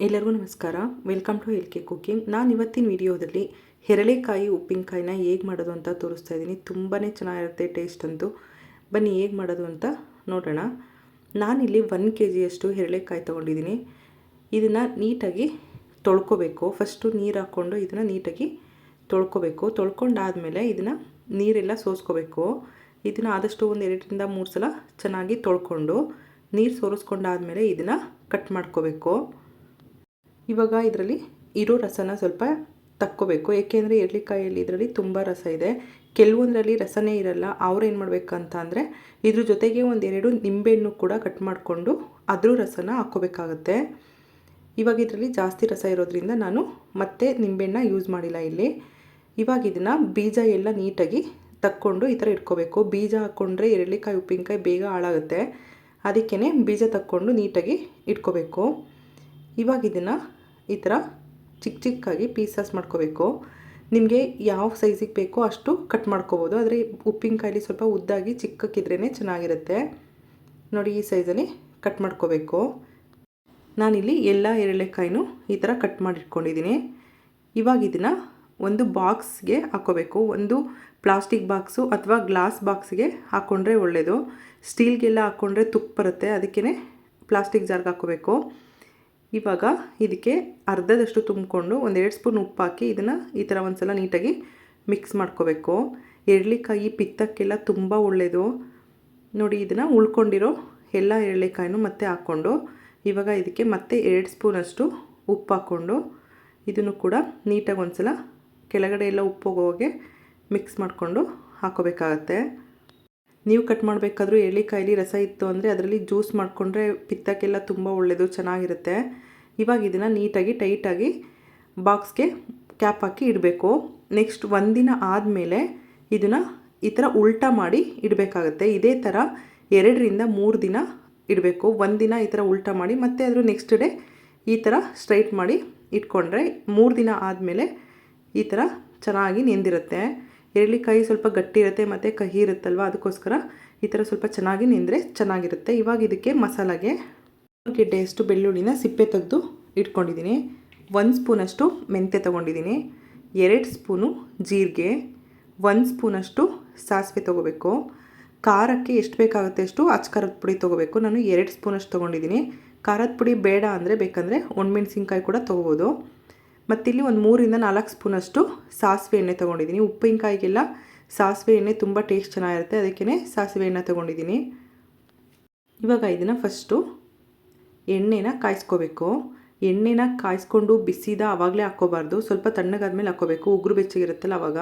ಎಲ್ಲರಿಗೂ ನಮಸ್ಕಾರ. Welcome to L K cooking ನಾನು ಇವತ್ತಿನ ವಿಡಿಯೋದಲ್ಲಿ ಹೆರಳೆಕಾಯಿ, ಉಪ್ಪಿನಕಾಯಿನ ಹೇಗೆ ಮಾಡೋದು ಅಂತ ತೋರಿಸ್ತಾ ಇದ್ದೀನಿ. ತುಂಬಾ ಚೆನ್ನಾಗಿರುತ್ತೆ ಟೇಸ್ಟ್ ಅಂತೂ. ಬನ್ನಿ, ಹೇಗೆ ಮಾಡೋದು ಅಂತ ನೋಡೋಣ. ನಾನಿಲ್ಲಿ ಒನ್ ಕೆ ಜಿಯಷ್ಟು ಹೆರಳೆಕಾಯಿ ತೊಗೊಂಡಿದ್ದೀನಿ. ಇದನ್ನು ನೀಟಾಗಿ ತೊಳ್ಕೊಬೇಕು. ಫಸ್ಟು ನೀರು ಹಾಕ್ಕೊಂಡು ಇದನ್ನು ನೀಟಾಗಿ ತೊಳ್ಕೊಬೇಕು. ತೊಳ್ಕೊಂಡಾದಮೇಲೆ ಇದನ್ನು ನೀರೆಲ್ಲ ಸೋಸ್ಕೋಬೇಕು. ಇದನ್ನು ಆದಷ್ಟು ಒಂದು ಎರಡರಿಂದ ಮೂರು ಸಲ ಚೆನ್ನಾಗಿ ತೊಳ್ಕೊಂಡು ನೀರು ಸೋರಿಸ್ಕೊಂಡಾದಮೇಲೆ ಇದನ್ನು ಕಟ್ ಮಾಡ್ಕೋಬೇಕು. ಇವಾಗ ಇದರಲ್ಲಿ ಇರೋ ರಸನ ಸ್ವಲ್ಪ ತಕ್ಕೋಬೇಕು. ಏಕೆಂದರೆ ಎಳ್ಳಿಕಾಯಲ್ಲಿ ಇದರಲ್ಲಿ ತುಂಬ ರಸ ಇದೆ. ಕೆಲವೊಂದರಲ್ಲಿ ರಸನೇ ಇರಲ್ಲ. ಅವ್ರು ಏನು ಮಾಡಬೇಕಂತ ಅಂದರೆ ಇದ್ರ ಜೊತೆಗೆ ಒಂದೆರಡು ನಿಂಬೆಹಣ್ಣು ಕೂಡ ಕಟ್ ಮಾಡಿಕೊಂಡು ಅದ್ರ ರಸನ ಹಾಕ್ಕೋಬೇಕಾಗತ್ತೆ. ಇವಾಗ ಇದರಲ್ಲಿ ಜಾಸ್ತಿ ರಸ ಇರೋದ್ರಿಂದ ನಾನು ಮತ್ತೆ ನಿಂಬೆಹಣ್ಣ ಯೂಸ್ ಮಾಡಿಲ್ಲ ಇಲ್ಲಿ. ಇವಾಗ ಇದನ್ನು ಬೀಜ ಎಲ್ಲ ನೀಟಾಗಿ ತಕ್ಕೊಂಡು ಈ ಥರ ಇಟ್ಕೋಬೇಕು. ಬೀಜ ಹಾಕ್ಕೊಂಡ್ರೆ ಎರಳಿಕಾಯಿ, ಉಪ್ಪಿನಕಾಯಿ ಬೇಗ ಹಾಳಾಗುತ್ತೆ. ಅದಕ್ಕೇ ಬೀಜ ತಕ್ಕೊಂಡು ನೀಟಾಗಿ ಇಟ್ಕೋಬೇಕು. ಇವಾಗ ಇದನ್ನು ಈ ಥರ ಚಿಕ್ಕ ಚಿಕ್ಕಾಗಿ ಪೀಸಸ್ ಮಾಡ್ಕೋಬೇಕು. ನಿಮಗೆ ಯಾವ ಸೈಝಿಗೆ ಬೇಕೋ ಅಷ್ಟು ಕಟ್ ಮಾಡ್ಕೋಬೋದು. ಆದರೆ ಉಪ್ಪಿನಕಾಯಲ್ಲಿ ಸ್ವಲ್ಪ ಉದ್ದಾಗಿ ಚಿಕ್ಕಕ್ಕಿದ್ರೇ ಚೆನ್ನಾಗಿರುತ್ತೆ. ನೋಡಿ ಈ ಸೈಜಲ್ಲಿ ಕಟ್ ಮಾಡ್ಕೋಬೇಕು. ನಾನಿಲ್ಲಿ ಎಲ್ಲ ಎರಳೆಕಾಯಿನೂ ಈ ಥರ ಕಟ್ ಮಾಡಿಟ್ಕೊಂಡಿದ್ದೀನಿ. ಇವಾಗ ಇದನ್ನು ಒಂದು ಬಾಕ್ಸ್ಗೆ ಹಾಕೋಬೇಕು. ಒಂದು ಪ್ಲಾಸ್ಟಿಕ್ ಬಾಕ್ಸು ಅಥವಾ ಗ್ಲಾಸ್ ಬಾಕ್ಸ್ಗೆ ಹಾಕ್ಕೊಂಡ್ರೆ ಒಳ್ಳೆಯದು ಸ್ಟೀಲ್ಗೆಲ್ಲ ಹಾಕ್ಕೊಂಡ್ರೆ ತುಪ್ಪ ಬರುತ್ತೆ. ಅದಕ್ಕೇ ಪ್ಲಾಸ್ಟಿಕ್ ಜಾರ್ಗೆ ಹಾಕ್ಕೋಬೇಕು ಇವಾಗ ಇದಕ್ಕೆ ಅರ್ಧದಷ್ಟು ತುಂಬಿಕೊಂಡು ಒಂದೆರಡು ಸ್ಪೂನ್ ಉಪ್ಪು ಹಾಕಿ ಇದನ್ನು ಈ ಥರ ಒಂದು ಸಲ ನೀಟಾಗಿ ಮಿಕ್ಸ್ ಮಾಡ್ಕೋಬೇಕು. ಎರಳಿಕಾಯಿ ಪಿತ್ತಕ್ಕೆಲ್ಲ ತುಂಬ ಒಳ್ಳೆಯದು ನೋಡಿ, ಇದನ್ನು ಉಳ್ಕೊಂಡಿರೋ ಎಲ್ಲ ಎರಳೆಕಾಯಿನೂ ಮತ್ತೆ ಹಾಕ್ಕೊಂಡು ಇವಾಗ ಇದಕ್ಕೆ ಮತ್ತೆ ಎರಡು ಸ್ಪೂನಷ್ಟು ಉಪ್ಪು ಹಾಕ್ಕೊಂಡು ಇದನ್ನು ಕೂಡ ನೀಟಾಗಿ ಒಂದು ಸಲ ಕೆಳಗಡೆ ಎಲ್ಲ ಉಪ್ಪು ಹೋಗೋಗೆ ಮಿಕ್ಸ್ ಮಾಡಿಕೊಂಡು ಹಾಕೋಬೇಕಾಗತ್ತೆ. ನೀವು ಕಟ್ ಮಾಡಬೇಕಾದ್ರೂ ಎಳ್ಳಿಕಾಯಲ್ಲಿ ರಸ ಇತ್ತು ಅಂದರೆ ಅದರಲ್ಲಿ ಜ್ಯೂಸ್ ಮಾಡಿಕೊಂಡ್ರೆ ಪಿತ್ತಕ್ಕೆಲ್ಲ ತುಂಬ ಒಳ್ಳೆಯದು ಚೆನ್ನಾಗಿರುತ್ತೆ. ಇವಾಗ ಇದನ್ನು ನೀಟಾಗಿ, ಟೈಟಾಗಿ ಬಾಕ್ಸ್ಗೆ ಕ್ಯಾಪ್ ಹಾಕಿ ಇಡಬೇಕು. ನೆಕ್ಸ್ಟ್ ಒಂದಿನ ಆದಮೇಲೆ ಇದನ್ನು ಈ ಥರ ಉಲ್ಟಾ ಮಾಡಿ ಇಡಬೇಕಾಗತ್ತೆ. ಇದೇ ಥರ ಎರಡರಿಂದ ಮೂರು ದಿನ ಇಡಬೇಕು. ಒಂದಿನ ಈ ಥರ ಉಲ್ಟಾ ಮಾಡಿ ಮತ್ತು ಅದರ ನೆಕ್ಸ್ಟ್ ಡೇ ಈ ಥರ ಸ್ಟ್ರೈಟ್ ಮಾಡಿ ಇಟ್ಕೊಂಡ್ರೆ ಮೂರು ದಿನ ಆದಮೇಲೆ ಈ ಥರ ಚೆನ್ನಾಗಿ ನೆಂದಿರುತ್ತೆ. ಎರಳಿಕಾಯಿ ಸ್ವಲ್ಪ ಗಟ್ಟಿ ಇರುತ್ತೆ ಮತ್ತು ಕಹಿ ಇರುತ್ತಲ್ವ? ಅದಕ್ಕೋಸ್ಕರ ಈ ಥರ ಸ್ವಲ್ಪ ಚೆನ್ನಾಗಿ ನಿಂದರೆ ಚೆನ್ನಾಗಿರುತ್ತೆ. ಇವಾಗ ಇದಕ್ಕೆ ಮಸಾಲಾಗೆ ಗೆಡ್ಡೆಯಷ್ಟು ಬೆಳ್ಳುಳ್ಳಿನ ಸಿಪ್ಪೆ ತೆಗೆದು ಇಟ್ಕೊಂಡಿದ್ದೀನಿ. ಒಂದು ಸ್ಪೂನಷ್ಟು ಮೆಂತ್ಯ ತೊಗೊಂಡಿದ್ದೀನಿ. ಎರಡು ಸ್ಪೂನು ಜೀರಿಗೆ. ಒಂದು ಸ್ಪೂನಷ್ಟು ಸಾಸಿವೆ ತೊಗೋಬೇಕು. ಖಾರಕ್ಕೆ ಎಷ್ಟು ಬೇಕಾಗುತ್ತೆ ಅಷ್ಟು ಅಚ್ಚ ಖಾರದ ಪುಡಿ ತೊಗೋಬೇಕು. ನಾನು ಎರಡು ಸ್ಪೂನಷ್ಟು ತೊಗೊಂಡಿದ್ದೀನಿ. ಖಾರದ ಪುಡಿ ಬೇಡ ಅಂದರೆ ಬೇಕಂದರೆ ಒಣಮೆಣ್ಸಿನ್ಕಾಯಿ ಕೂಡ ತೊಗೋಬೋದು. ಮತ್ತಿಲ್ಲಿ ಒಂದು ಮೂರಿಂದ ನಾಲ್ಕು ಸ್ಪೂನಷ್ಟು ಸಾಸಿವೆ ಎಣ್ಣೆ ತೊಗೊಂಡಿದ್ದೀನಿ. ಉಪ್ಪಿನಕಾಯಿಗೆಲ್ಲ ಸಾಸಿವೆ ಎಣ್ಣೆ ತುಂಬ ಟೇಸ್ಟ್ ಚೆನ್ನಾಗಿರುತ್ತೆ. ಅದಕ್ಕೇ ಸಾಸಿವೆ ಎಣ್ಣೆ ತೊಗೊಂಡಿದ್ದೀನಿ. ಇವಾಗ ಇದನ್ನು ಫಸ್ಟು ಎಣ್ಣೆನ ಕಾಯಿಸ್ಕೋಬೇಕು. ಎಣ್ಣೆನ ಕಾಯಿಸ್ಕೊಂಡು ಬಿಸಿದ ಆವಾಗಲೇ ಹಾಕ್ಕೋಬಾರ್ದು. ಸ್ವಲ್ಪ ತಣ್ಣಗಾದ್ಮೇಲೆ ಹಾಕ್ಕೋಬೇಕು. ಉಗುರು ಬೆಚ್ಚಗಿರುತ್ತಲ್ಲ ಅವಾಗ.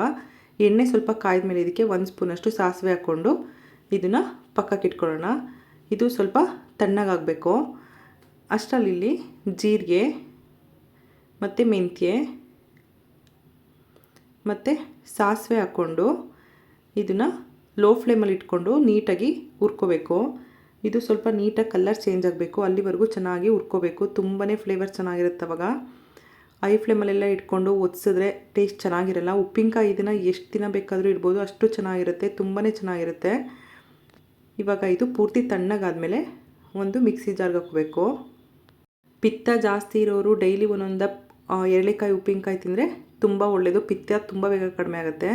ಎಣ್ಣೆ ಸ್ವಲ್ಪ ಕಾಯ್ದ ಮೇಲೆ ಇದಕ್ಕೆ ಒಂದು ಸ್ಪೂನಷ್ಟು ಸಾಸಿವೆ ಹಾಕ್ಕೊಂಡು ಇದನ್ನು ಪಕ್ಕಕ್ಕೆ ಇಟ್ಕೊಳ್ಳೋಣ. ಇದು ಸ್ವಲ್ಪ ತಣ್ಣಗಾಗಬೇಕು. ಅಷ್ಟರಲ್ಲಿ ಜೀರಿಗೆ ಮತ್ತು ಮೆಂತ್ಯೆ, ಮತ್ತು ಸಾಸಿವೆ ಹಾಕ್ಕೊಂಡು ಇದನ್ನು ಲೋ ಫ್ಲೇಮಲ್ಲಿ ಇಟ್ಕೊಂಡು ನೀಟಾಗಿ ಹುರ್ಕೋಬೇಕು. ಇದು ಸ್ವಲ್ಪ ನೀಟಾಗಿ ಕಲರ್ ಚೇಂಜ್ ಆಗಬೇಕು. ಅಲ್ಲಿವರೆಗೂ ಚೆನ್ನಾಗಿ ಹುರ್ಕೋಬೇಕು. ತುಂಬಾ ಫ್ಲೇವರ್ ಚೆನ್ನಾಗಿರುತ್ತೆ ಅವಾಗ. ಐ ಫ್ಲೇಮಲ್ಲೆಲ್ಲ ಇಟ್ಕೊಂಡು ಒದಿಸಿದ್ರೆ ಟೇಸ್ಟ್ ಚೆನ್ನಾಗಿರಲ್ಲ. ಉಪ್ಪಿನಕಾಯಿ ಇದನ್ನು ಎಷ್ಟು ದಿನ ಬೇಕಾದರೂ ಇಡ್ಬೋದು. ಅಷ್ಟು ಚೆನ್ನಾಗಿರುತ್ತೆ. ತುಂಬಾ ಚೆನ್ನಾಗಿರುತ್ತೆ. ಇವಾಗ ಇದು ಪೂರ್ತಿ ತಣ್ಣಗಾದಮೇಲೆ ಒಂದು ಮಿಕ್ಸಿ ಜಾರ್ಗೆ ಹಾಕಬೇಕು. ಪಿತ್ತ ಜಾಸ್ತಿ ಇರೋರು ಡೈಲಿ ಒಂದೊಂದು ಎರಳೆಕಾಯಿ, ಉಪ್ಪಿನಕಾಯಿ ತಿಂದರೆ ತುಂಬ ಒಳ್ಳೆಯದು ಪಿತ್ತ ತುಂಬ ಬೇಗ ಕಡಿಮೆ ಆಗುತ್ತೆ.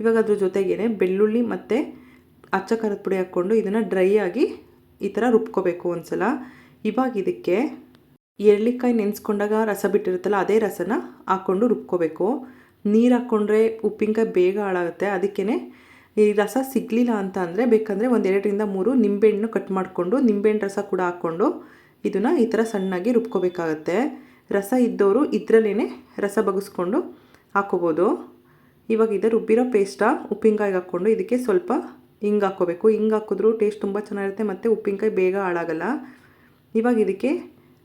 ಇವಾಗ ಅದ್ರ ಜೊತೆಗೇ ಬೆಳ್ಳುಳ್ಳಿ ಮತ್ತು ಅಚ್ಚ ಪುಡಿ ಹಾಕ್ಕೊಂಡು ಇದನ್ನು ಡ್ರೈ ಆಗಿ ಈ ಥರ ರುಬ್ಕೋಬೇಕು ಒಂದು ಸಲ ಇವಾಗ ಇದಕ್ಕೆ ಎರಳಿಕಾಯಿ ನೆನೆಸ್ಕೊಂಡಾಗ ರಸ ಬಿಟ್ಟಿರುತ್ತಲ್ಲ, ಅದೇ ರಸನ ಹಾಕ್ಕೊಂಡು ರುಬ್ಕೋಬೇಕು. ನೀರು ಹಾಕ್ಕೊಂಡ್ರೆ ಉಪ್ಪಿನಕಾಯಿ ಬೇಗ ಹಾಳಾಗುತ್ತೆ. ಅದಕ್ಕೇ ಈ ರಸ ಸಿಗಲಿಲ್ಲ ಅಂತ ಅಂದರೆ ಬೇಕಂದರೆ ಒಂದು ಎರಡರಿಂದ ಮೂರು ನಿಂಬೆಹಣ್ಣು ಕಟ್ ಮಾಡಿಕೊಂಡು, ನಿಂಬೆಹಣ್ಣು ರಸ ಕೂಡ ಹಾಕ್ಕೊಂಡು ಇದನ್ನು ಈ ಥರ ಸಣ್ಣಾಗಿ ರುಬ್ಕೋಬೇಕಾಗತ್ತೆ. ರಸ ಇದ್ದವರು ಇದರಲ್ಲೇ ರಸ ಬಗಸ್ಕೊಂಡು ಹಾಕೋಬೋದು. ಇವಾಗ ಇದು ರುಬ್ಬಿರೋ ಪೇಸ್ಟ ಉಪ್ಪಿನಕಾಯಿ ಹಾಕ್ಕೊಂಡು ಇದಕ್ಕೆ ಸ್ವಲ್ಪ ಹಿಂಗೆ ಹಾಕ್ಕೋಬೇಕು. ಹಿಂಗೆ ಹಾಕಿದ್ರು ಟೇಸ್ಟ್ ತುಂಬ ಚೆನ್ನಾಗಿರುತ್ತೆ ಮತ್ತು ಉಪ್ಪಿನಕಾಯಿ ಬೇಗ ಹಾಳಾಗಲ್ಲ. ಇವಾಗ ಇದಕ್ಕೆ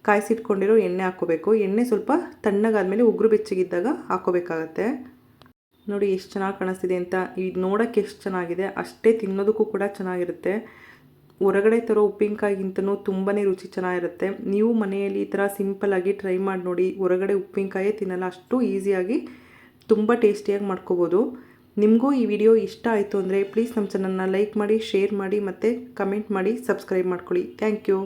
ಕಾಯಿಸಿಟ್ಕೊಂಡಿರೋ ಎಣ್ಣೆ ಹಾಕ್ಕೋಬೇಕು. ಎಣ್ಣೆ ಸ್ವಲ್ಪ ತಣ್ಣಗಾದಮೇಲೆ ಉಗುರು ಬೆಚ್ಚಗಿದ್ದಾಗ ಹಾಕ್ಕೋಬೇಕಾಗತ್ತೆ. ನೋಡಿ, ಎಷ್ಟು ಚೆನ್ನಾಗಿ ಕಾಣಿಸ್ತಿದೆ ಅಂತ. ಇದು ನೋಡೋಕ್ಕೆ ಎಷ್ಟು ಚೆನ್ನಾಗಿದೆ. ಅಷ್ಟೇ ತಿನ್ನೋದಕ್ಕೂ ಕೂಡ ಚೆನ್ನಾಗಿರುತ್ತೆ. ಹೊರಗಡೆ ತರೋ ಉಪ್ಪಿನಕಾಯಿಗಿಂತನೂ ತುಂಬಾ ರುಚಿ ಚೆನ್ನಾಗಿರುತ್ತೆ. ನೀವು ಮನೆಯಲ್ಲಿ ಈ ಥರ ಸಿಂಪಲ್ಲಾಗಿ ಟ್ರೈ ಮಾಡಿ ನೋಡಿ, ಹೊರಗಡೆ ಉಪ್ಪಿನಕಾಯೇ ತಿನ್ನಲ್ಲ, ಅಷ್ಟು ಈಸಿಯಾಗಿ ತುಂಬ ಟೇಸ್ಟಿಯಾಗಿ ಮಾಡ್ಕೋಬೋದು. ನಿಮಗೂ ಈ ವಿಡಿಯೋ ಇಷ್ಟ ಆಯಿತು ಅಂದರೆ ಪ್ಲೀಸ್ ನಮ್ಮ ಚಾನಲ್ನ ಲೈಕ್ ಮಾಡಿ, ಶೇರ್ ಮಾಡಿ ಮತ್ತು ಕಮೆಂಟ್ ಮಾಡಿ, ಸಬ್ಸ್ಕ್ರೈಬ್ ಮಾಡ್ಕೊಳ್ಳಿ. Thank you.